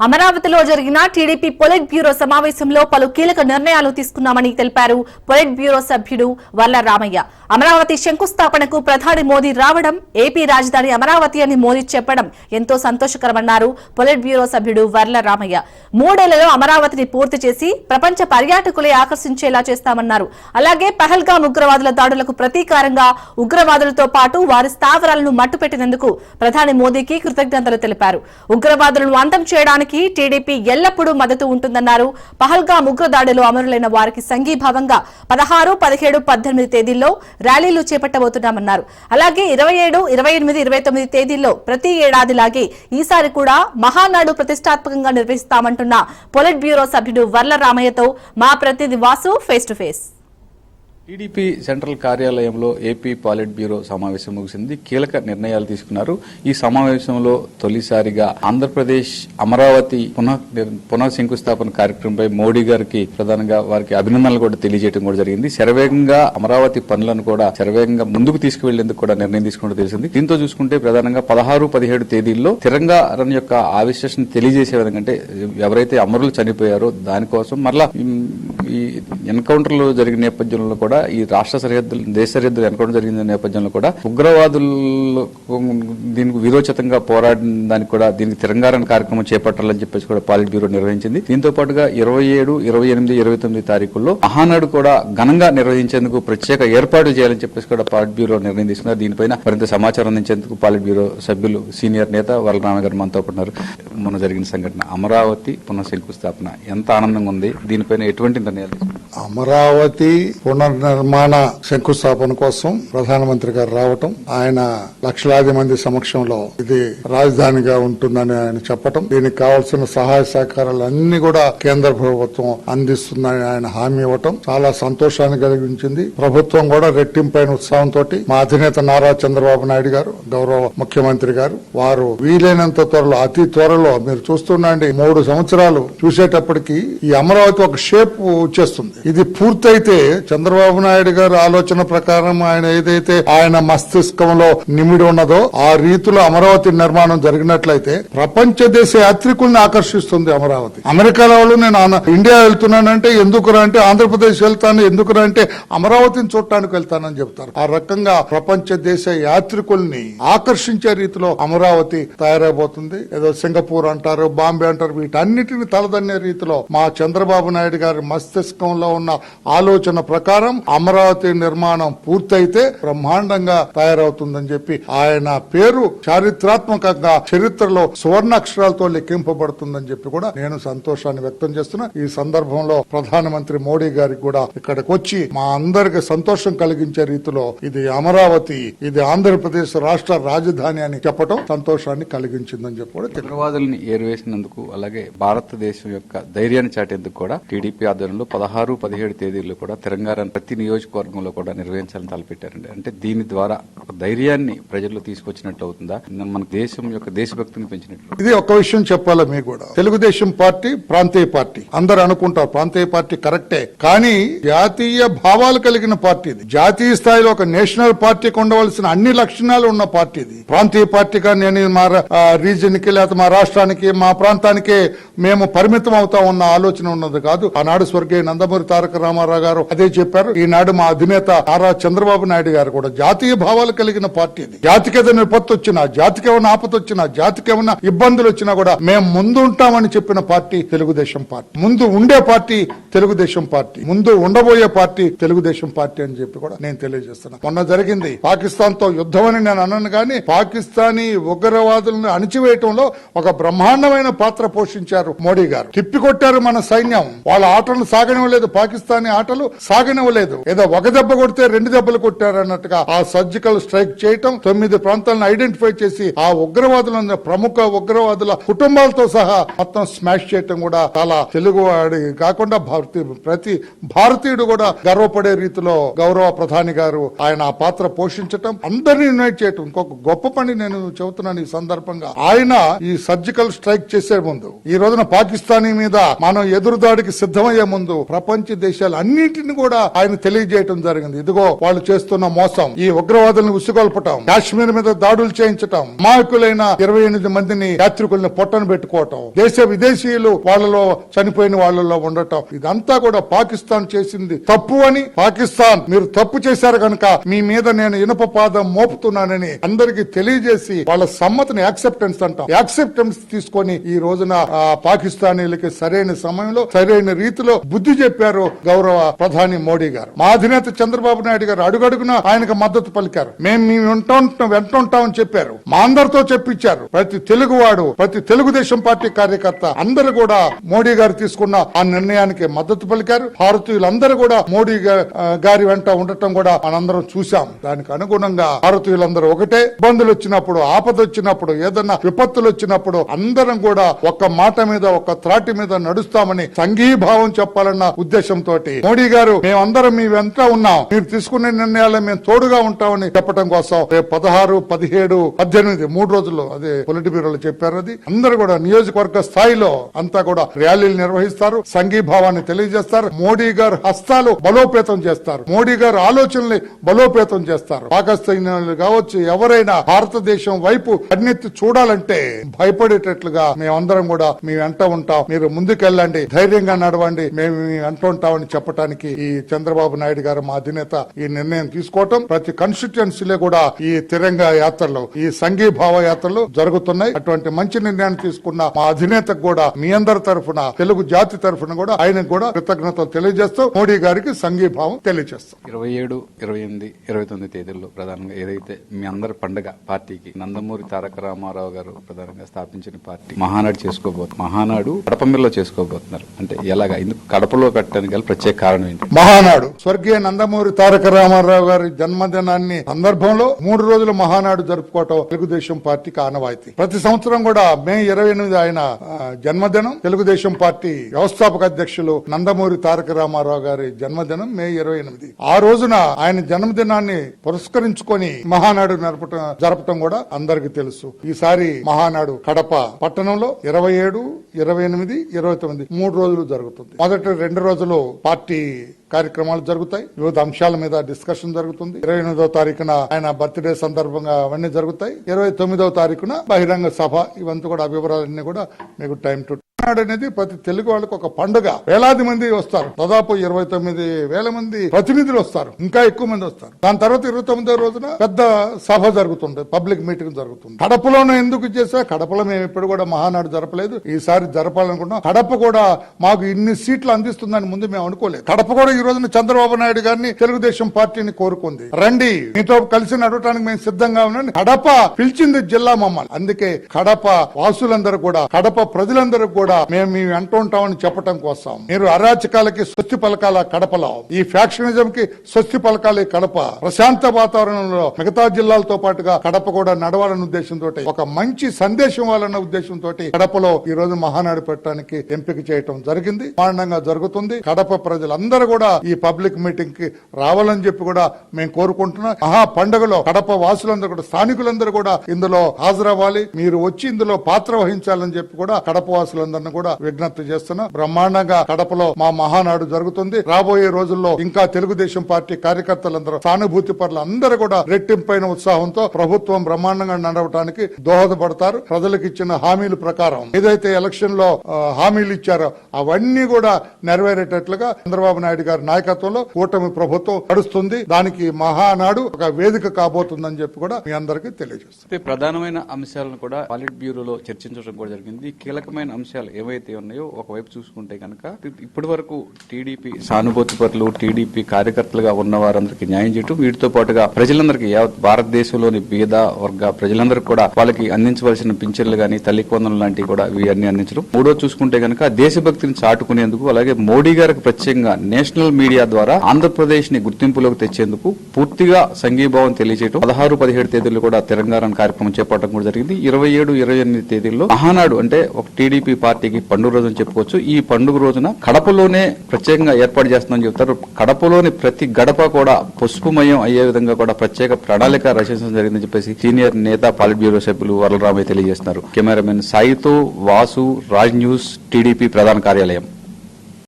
అమరావతిలో జరిగిన TDP polit bureau సమావేశంలో పలు కీలక నిర్ణయాలు తీసుకున్నామని తెలిపారు. పొలిట్ బ్యూరో సభ్యుడు వర్ల రామయ్య. అమరావతి శంకుస్థాపనకు ప్రధాని మోదీ రావడం ఏపీ రాజధాని అమరావతి అని మోదీ చెప్పడం ఎంతో సంతోషకరమన్నారు పొలిట్ బ్యూరో సభ్యుడు వర్ల రామయ్య. మూడేళ్ళలో అమరావతిని పూర్తి చేసి ప్రపంచ పర్యాటకులే ఆకర్షించేలా చేస్తామన్నారు. అలాగే పహల్గాం ఉగ్రవాదుల దాడులకు ప్రతీకారంగా ఉగ్రవాదులతో పాటు వారి స్థావరాలను మట్టుపెట్టినందుకు ప్రధాని మోదీకి కృతజ్ఞతలు తెలిపారు. ఉగ్రవాదులను అంతం చేయడానికి టీడీపీ ఎల్లప్పుడూ మద్దతు ఉంటుందన్నారు. పహల్గాం ఉగ్రదాడులు అమరులైన వారికి సంఘీభావంగా పదహారు పదిహేడు పద్దెనిమిది తేదీల్లో ర్యాలీలు చేపట్టబోతున్నామన్నారు. అలాగే ఇరవై ఏడు ఇరవై ఎనిమిది ఇరవై తొమ్మిది తేదీల్లో ప్రతి ఏడాదిలాగే ఈసారి కూడా మహానాడు ప్రతిష్టాత్మకంగా నిర్వహిస్తామంటున్న పొలిట్ బ్యూరో సభ్యుడు వర్ల రామయ్యతో మా ప్రతినిధి Vasu face to face. TDP central కార్యాలయంలో ఏపీ పాలిట్ బ్యూరో సమావేశం ముగిసింది. కీలక నిర్ణయాలు తీసుకున్నారు. ఈ సమావేశంలో తొలిసారిగా ఆంధ్రప్రదేశ్ అమరావతి పునః పునః శంకుస్థాపన కార్యక్రమంపై మోడీ గారికి ప్రధానంగా వారికి అభినందనలు కూడా తెలియజేయడం కూడా జరిగింది. శరవేగంగా అమరావతి పనులను కూడా శరవేగంగా ముందుకు తీసుకువెళ్ళేందుకు కూడా నిర్ణయం తీసుకున్నట్టు తెలిసింది. దీంతో చూసుకుంటే ప్రధానంగా పదహారు పదిహేడు తేదీల్లో తిరంగారణ యొక్క ఆవిశ్లేషణ తెలియజేసే విధంగా అంటే ఎవరైతే అమరులు చనిపోయారో దానికోసం మరలా ఈ ఎన్కౌంటర్లు జరిగిన నేపథ్యంలో కూడా ఈ రాష్ట్ర సరిహద్దులు దేశ సరిహద్దులు ఎన్కౌంటర్ జరిగిన నేపథ్యంలో కూడా ఉగ్రవాదులు దీనికి విరోచితంగా పోరాడిన దానికి కూడా దీనికి తిరంగారణ కార్యక్రమం చేపట్టాలని చెప్పేసి కూడా పాలిట్ బ్యూరో నిర్వహించింది. దీంతో పాటుగా ఇరవై ఏడు ఇరవై ఎనిమిది ఇరవై తొమ్మిది తారీఖుల్లో మహానాడు కూడా ఘనంగా నిర్వహించేందుకు ప్రత్యేక ఏర్పాట్లు చేయాలని చెప్పేసి కూడా పాలిట్ బ్యూరో నిర్ణయం తీసుకున్నారు. దీనిపైన మరింత సమాచారం అందించేందుకు పాలిట్ బ్యూరో సభ్యులు సీనియర్ నేత వరలరామ గారు మనతో పాటు ఉన్నారు మొన్న జరిగిన సంఘటన అమరావతి పునః శంకుస్థాపన ఎంత ఆనందంగా ఉంది? దీనిపైన ఎటువంటి నిర్ణయాలు అమరావతి అమరావతి నిర్మాణ శంకుస్థాపన కోసం ప్రధానమంత్రి గారు రావటం ఆయన లక్షలాది మంది సమక్షంలో ఇది రాజధానిగా ఉంటుందని ఆయన చెప్పటం దీనికి కావాల్సిన సహాయ సహకారాలు అన్ని కూడా కేంద్ర ప్రభుత్వం అందిస్తుందని ఆయన హామీ ఇవ్వటం చాలా సంతోషాన్ని కలిగించింది. ప్రభుత్వం కూడా రెట్టింపైన ఉత్సాహంతో మా అధినేత నారా చంద్రబాబు నాయుడు గారు గౌరవ ముఖ్యమంత్రి గారు వారు వీలైనంత త్వరలో అతి త్వరలో మీరు చూస్తుండండి మూడు సంవత్సరాలు చూసేటప్పటికి ఈ అమరావతి ఒక షేప్ వచ్చేస్తుంది ఇది పూర్తయితే చంద్రబాబు నాయుడు గారు ఆలోచన ప్రకారం ఆయన ఏదైతే ఆయన మస్తిష్కంలో నిమిడి ఉన్నదో ఆ రీతిలో అమరావతి నిర్మాణం జరిగినట్లయితే ప్రపంచ దేశ యాత్రికుల్ని ఆకర్షిస్తుంది అమరావతి. అమెరికా వాళ్ళు నేను ఆన- ఇండియా వెళ్తున్నానంటే ఎందుకురా అంటే ఆంధ్రప్రదేశ్ వెళ్తాను ఎందుకురా అంటే అమరావతిని చూడటానికి వెళ్తానని చెప్తారు. ఆ రకంగా ప్రపంచ దేశ యాత్రికుల్ని ఆకర్షించే రీతిలో అమరావతి తయారైపోతుంది. ఏదో సింగపూర్ అంటారు బాంబే అంటారు వీటన్నిటిని తలదన్నే రీతిలో మా చంద్రబాబు నాయుడు గారి మస్తిష్కంలో ఉన్న ఆలోచన ప్రకారం అమరావతి నిర్మాణం పూర్తయితే బ్రహ్మాండంగా తయారవుతుందని చెప్పి ఆయన పేరు చారిత్రాత్మకంగా చరిత్రలో సువర్ణాక్షరాలతో లెక్కింపబడుతుందని చెప్పి కూడా నేను సంతోషాన్ని వ్యక్తం చేస్తున్నా ఈ సందర్భంలో ప్రధానమంత్రి మోడీ గారికి కూడా ఇక్కడికి వచ్చి మా అందరికి సంతోషం కలిగించే రీతిలో ఇది అమరావతి ఇది ఆంధ్రప్రదేశ్ రాష్ట్ర రాజధాని అని చెప్పడం సంతోషాన్ని కలిగించిందని చెప్పి కూడా తెలియదు. ఏరివేసినందుకు అలాగే భారతదేశం యొక్క ధైర్యాన్ని చాటేందుకు కూడా టీడీపీ ఆధ్వర్యంలో పదహారు పదిహేడు తేదీల్లో కూడా తెలంగాణ ప్రతి నియోజకవర్గంలో కూడా నిర్వహించాలని తలపెట్టారండి. అంటే దీని ద్వారా ఒక ధైర్యాన్ని ప్రజల్లో తీసుకొచ్చినట్లు అవుతుందా? మన దేశం యొక్క దేశభక్తిని పెంచినట్లు ఇది ఒక విషయం చెప్పాలి మీకు కూడా. తెలుగుదేశం పార్టీ ప్రాంతీయ పార్టీ. అందరు అనుకుంటారు ప్రాంతీయ పార్టీ కరెక్టే. కానీ జాతీయ భావాలు కలిగిన పార్టీ ఇది. జాతీయ స్థాయిలో ఒక నేషనల్ పార్టీకి ఉండవలసిన అన్ని లక్షణాలు ఉన్న పార్టీ ఇది. ప్రాంతీయ పార్టీగా నేను మా రీజన్కి లేకపోతే మా రాష్ట్రానికి మా ప్రాంతానికే మేము పరిమితం అవుతా ఉన్న ఆలోచన ఉన్నది కాదు. ఆనాడు స్వర్గీయ నందమూరి తారక రామారావు గారు అదే చెప్పారు. ఈనాడు మా అధినేత నారా చంద్రబాబు నాయుడు గారు కూడా జాతీయ భావాలు కలిగిన పార్టీ ఇది. జాతికి ఏదైనా విపత్తు వచ్చినా జాతికి ఏమైనా ఆపద వచ్చినా జాతికి ఏమైనా ఇబ్బందులు వచ్చినా కూడా మేము ముందు ఉంటామని చెప్పిన పార్టీ తెలుగుదేశం పార్టీ. ముందు ఉండే పార్టీ తెలుగుదేశం పార్టీ. ముందు ఉండబోయే పార్టీ తెలుగుదేశం పార్టీ అని చెప్పి కూడా నేను తెలియజేస్తున్నా. మొన్న జరిగింది పాకిస్తాన్తో యుద్ధం అని నేను అన్నాను కానీ పాకిస్తానీ ఉగ్రవాదులను అణిచివేయటంలో ఒక బ్రహ్మాండమైన పాత్ర పోషించారు మోడీ గారు. తిప్పికొట్టారు మన సైన్యం. వాళ్ళ ఆటలు సాగనివ్వలేదు. పాకిస్తానీ ఆటలు సాగనివ్వలేదు. ఏదో ఒక దెబ్బ కొడితే రెండు దెబ్బలు కొట్టారు అన్నట్టుగా ఆ సర్జికల్ స్ట్రైక్ చేయటం తొమ్మిది ప్రాంతాలను ఐడెంటిఫై చేసి ఆ ఉగ్రవాదుల ప్రముఖ ఉగ్రవాదుల కుటుంబాలతో సహా మొత్తం స్మాష్ చేయటం కూడా చాలా తెలుగువాడి కాకుండా భారతీ ప్రతి భారతీయుడు కూడా గర్వపడే రీతిలో గౌరవ ప్రధాని గారు ఆయన ఆ పాత్ర పోషించటం అందరినీ యునైట్ చేయటం. ఇంకొక గొప్ప పని నేను చెబుతున్నాను ఈ సందర్భంగా. ఆయన ఈ సర్జికల్ స్ట్రైక్ చేసే ముందు ఈ రోజున పాకిస్తానీ మీద మనం ఎదురుదాడికి సిద్ధమయ్యే ముందు ప్రపంచ దేశాలు అన్నింటిని కూడా ఆయన తెలియజేయటం జరిగింది. ఇదిగో వాళ్ళు చేస్తున్న మోసం. ఈ ఉగ్రవాదులను ఉసుగొల్పటం కాశ్మీర్ మీద దాడులు చేయించటం మాయకులైన ఇరవై ఎనిమిది మందిని యాత్రికుల్ని పొట్టను పెట్టుకోవటం దేశ విదేశీయులు వాళ్ళలో చనిపోయిన వాళ్ళలో ఉండటం ఇదంతా కూడా పాకిస్తాన్ చేసింది తప్పు అని పాకిస్తాన్. మీరు తప్పు చేశారు కనుక మీ మీద నేను ఇనుప పాదం మోపుతున్నానని అందరికి తెలియజేసి వాళ్ళ సమ్మతిని యాక్సెప్టెన్స్ అంటాం. యాక్సెప్టెన్స్ తీసుకొని ఈ రోజున ఆ పాకిస్తానీలకి సరైన సమయంలో సరైన రీతిలో బుద్ధి చెప్పారు గౌరవ ప్రధాని మోడీ గారు. మా అధినేత చంద్రబాబు నాయుడు గారు అడుగడుగున ఆయనకు మద్దతు పలికారు. మేము మీ వెంటుంటాం వెంటుంటామని చెప్పారు. మా అందరితో చెప్పించారు. ప్రతి తెలుగువాడు ప్రతి తెలుగుదేశం పార్టీ కార్యకర్త అందరూ కూడా మోడీ గారు తీసుకున్న ఆ నిర్ణయానికి మద్దతు పలికారు. భారతీయులందరూ కూడా మోడీ గారి వెంట ఉండటం కూడా మనందరం చూసాం దానికి అనుగుణంగా భారతీయులందరూ ఒకటే. ఇబ్బందులు వచ్చినప్పుడు ఆపద వచ్చినప్పుడు ఏదన్నా విపత్తులు వచ్చినప్పుడు అందరం కూడా ఒక్క మాట మీద ఒక్క త్రాటి మీద నడుస్తామని సంఘీభావం చెప్పాలన్న ఉద్దేశంతో మోడీ గారు మేమందరం మీ వెంట ఉన్నాం. మీరు తీసుకునే నిర్ణయాలు మేము తోడుగా ఉంటామని చెప్పడం కోసం రేపు పదహారు పదిహేడు పద్దెనిమిది మూడు రోజుల్లో అదే పొలిటి బ్యూరోలో చెప్పారు అది. అందరూ కూడా నియోజకవర్గ స్థాయిలో అంతా కూడా ర్యాలీలు నిర్వహిస్తారు సంఘీభావాన్ని తెలియజేస్తారు మోడీ గారు హస్తాలు బలోపేతం చేస్తారు మోడీ గారు ఆలోచనల్ని బలోపేతం చేస్తారు. పాకిస్తానీయులు కావచ్చు ఎవరైనా భారతదేశం వైపు కన్నెత్తి చూడాలంటే భయపడేటట్లుగా మేమందరం కూడా మీ వెంట ఉంటాం. మీరు ముందుకెళ్ళండి ధైర్యంగా నడవండి మేము మీ వెంట ఉంటామని చెప్పడానికి ఈ చంద్రబాబు నాయుడు గారు మా అధినేత ఈ నిర్ణయం తీసుకోవటం ప్రతి కాన్స్టిట్యుయెన్సీలో కూడా ఈ తిరంగ యాత్రలు ఈ సంఘీభావ యాత్రలు జరుగుతున్నాయి. అటువంటి మంచి నిర్ణయాన్ని తీసుకున్న మా అధినేతకు కూడా మీ అందరి తరఫున తెలుగు జాతి తరఫున కూడా ఆయనకు కూడా కృతజ్ఞతలు తెలియజేస్తూ మోడీ గారికి సంఘీభావం తెలియజేస్తాం. ఇరవై ఏడు ఇరవై ఎనిమిది ఇరవై తొమ్మిది తేదీల్లో ప్రధానంగా ఏదైతే మీ అందరి పండుగ పార్టీకి నందమూరి తారక రామారావు గారు ప్రధానంగా స్థాపించిన పార్టీ మహానాడు చేసుకోబోతున్నారు మహానాడు కడపమిల్లో చేసుకోబోతున్నారు. అంటే ఎలాగా? ఇందుకు కడపలో పెట్టడానికి గల ప్రత్యేక కారణం ఏంటి? మహానాడు. స్వర్గీయ నందమూరి తారక రామారావు గారి జన్మదినాన్ని సందర్భంలో మూడు రోజుల మహానాడు జరుపుకోవటం తెలుగుదేశం పార్టీకి ఆనవాయితీ ప్రతి సంవత్సరం కూడా మే ఇరవై ఎనిమిది ఆయన జన్మదినం. తెలుగుదేశం పార్టీ వ్యవస్థాపక అధ్యక్షులు నందమూరి తారక రామారావు గారి జన్మదినం మే ఇరవై ఎనిమిది. ఆ రోజున ఆయన జన్మదినాన్ని పురస్కరించుకొని మహానాడు నడపటం జరపటం కూడా అందరికీ తెలుసు. ఈసారి మహానాడు కడప పట్టణంలో ఇరవై ఏడు ఇరవై ఎనిమిది ఇరవై తొమ్మిది మూడు రోజులు జరుగుతుంది. మొదటి రెండు రోజులు పార్టీ కార్యక్రమాలు జరుగుతాయి. వివిధ అంశాల మీద డిస్కషన్ జరుగుతుంది. ఇరవై ఎనిమిదవ తారీఖున ఆయన బర్త్డే సందర్భంగా అవన్నీ జరుగుతాయి. ఇరవై తొమ్మిదవ తారీఖున బహిరంగ సభ ఇవంతా కూడా వివరాలన్నీ కూడా మీకు టైం టు నాడు అనేది ప్రతి తెలుగు వాళ్ళకి ఒక పండుగ. వేలాది మంది వస్తారు. దాదాపు ఇరవై తొమ్మిది వేల మంది ప్రతినిధులు వస్తారు. ఇంకా ఎక్కువ మంది వస్తారు. దాని తర్వాత ఇరవై తొమ్మిదో రోజున పెద్ద సభ జరుగుతుంది. పబ్లిక్ మీటింగ్ జరుగుతుంది. కడపలోనే ఎందుకు చేసా కడపలో మేము ఇప్పుడు కూడా మహానాడు జరపలేదు. ఈసారి జరపాలనుకుంటున్నాం. కడప కూడా మాకు ఇన్ని సీట్లు అందిస్తుందని ముందు మేము అనుకోలేదు. కడప కూడా ఈ రోజున చంద్రబాబు నాయుడు గారిని తెలుగుదేశం పార్టీని కోరుకుంది. రండి మీతో కలిసి నడవటానికి మేము సిద్ధంగా ఉన్నాం. కడప పిలిచింది జిల్లా మమ్మల్ని. అందుకే కడప వాసులందరూ కూడా కడప ప్రజలందరూ కూడా మేము మీ వెంట ఉంటామని చెప్పటం కోసం. మీరు అరాచకాలకి స్వస్తి పలకాల కడపలో. ఈ ఫ్యాక్షనిజం కి స్వస్తి పలకాలి కడప. ప్రశాంత వాతావరణంలో మిగతా జిల్లాలతో పాటుగా కడప కూడా నడవాలన్న ఉద్దేశంతో ఒక మంచి సందేశం ఇవ్వాలన్న ఉద్దేశంతో కడపలో ఈ రోజు మహానాడు పెట్టడానికి ఎంపిక చేయటం జరిగింది. బ్రహ్మాండంగా జరుగుతుంది. కడప ప్రజలందరూ కూడా ఈ పబ్లిక్ మీటింగ్కి రావాలని చెప్పి కూడా మేము కోరుకుంటున్నాం. మహా పండుగలో కడప వాసులందరూ కూడా స్థానికులందరూ కూడా ఇందులో హాజరవ్వాలి. మీరు వచ్చి ఇందులో పాత్ర వహించాలని చెప్పి కూడా కడప వాసులందరినీ కూడా విజ్ఞప్తి చేస్తున్నా. బ్రహ్మాండంగా కడపలో మా మహానాడు జరుగుతుంది. రాబోయే రోజుల్లో ఇంకా తెలుగుదేశం పార్టీ కార్యకర్తలందరూ సానుభూతి పట్ల అందరూ కూడా రెట్టింపైన ఉత్సాహంతో ప్రభుత్వం బ్రహ్మాండంగా నడవటానికి దోహదపడతారు. ప్రజలకు ఇచ్చిన హామీల ప్రకారం ఏదైతే ఎలక్షన్లో హామీలు ఇచ్చారో అవన్నీ కూడా నెరవేరేటట్లుగా చంద్రబాబు నాయుడు గారి నాయకత్వంలో కూటమి ప్రభుత్వం నడుస్తుంది. దానికి మహానాడు ఒక వేదిక కాబోతుందని చెప్పి కూడా మీ అందరికీ తెలియజేస్తుంది ప్రధానమైన అంశాలను కూడా పాలిట్ బ్యూరోలో చర్చించడం కూడా జరిగింది. కీలకమైన అంశాలు. ఏవైతే ఉన్నాయో ఒకవైపు చూసుకుంటే కనుక ఇప్పటి వరకు టీడీపీ సానుభూతి పరులు టీడీపీ కార్యకర్తలుగా ఉన్న వారందరికీ న్యాయం చేయటం వీటితో పాటుగా ప్రజలందరికీ యావత్ భారతదేశంలోని బీద వర్గ ప్రజలందరికీ కూడా వాళ్ళకి అందించవలసిన పింఛన్లు గాని తల్లి కొందలు లాంటివి కూడా ఇవన్నీ అందించడం. మూడో చూసుకుంటే కనుక దేశభక్తిని చాటుకునేందుకు అలాగే మోడీ గారికి ప్రత్యేకంగా నేషనల్ మీడియా ద్వారా ఆంధ్రప్రదేశ్ని గుర్తింపులోకి తెచ్చేందుకు పూర్తిగా సంఘీభావం తెలియజేయడం పదహారు పదిహేడు తేదీలు కూడా తెలంగాణ కార్యక్రమం చేపట్టడం కూడా జరిగింది. ఇరవై ఏడు ఇరవై ఎనిమిది తేదీల్లో మహానాడు అంటే ఒక టీడీపీ పార్టీ పార్టీకి పండుగ రోజు అని చెప్పుకోవచ్చు. ఈ పండుగ రోజున కడపలోనే ప్రత్యేకంగా ఏర్పాటు చేస్తుందని చెప్తారు కడపలోని ప్రతి గడప కూడా పసుపుమయం అయ్యే విధంగా కూడా ప్రత్యేక ప్రణాళిక రచించడం జరిగిందని చెప్పేసి సీనియర్ నేత పాలిట్ బ్యూరో సభ్యులు వరలరామయ్య తెలియజేస్తున్నారు. కెమెరామెన్ సాయితో వాసు రాజ్ న్యూస్ టీడీపీ ప్రధాన కార్యాలయం.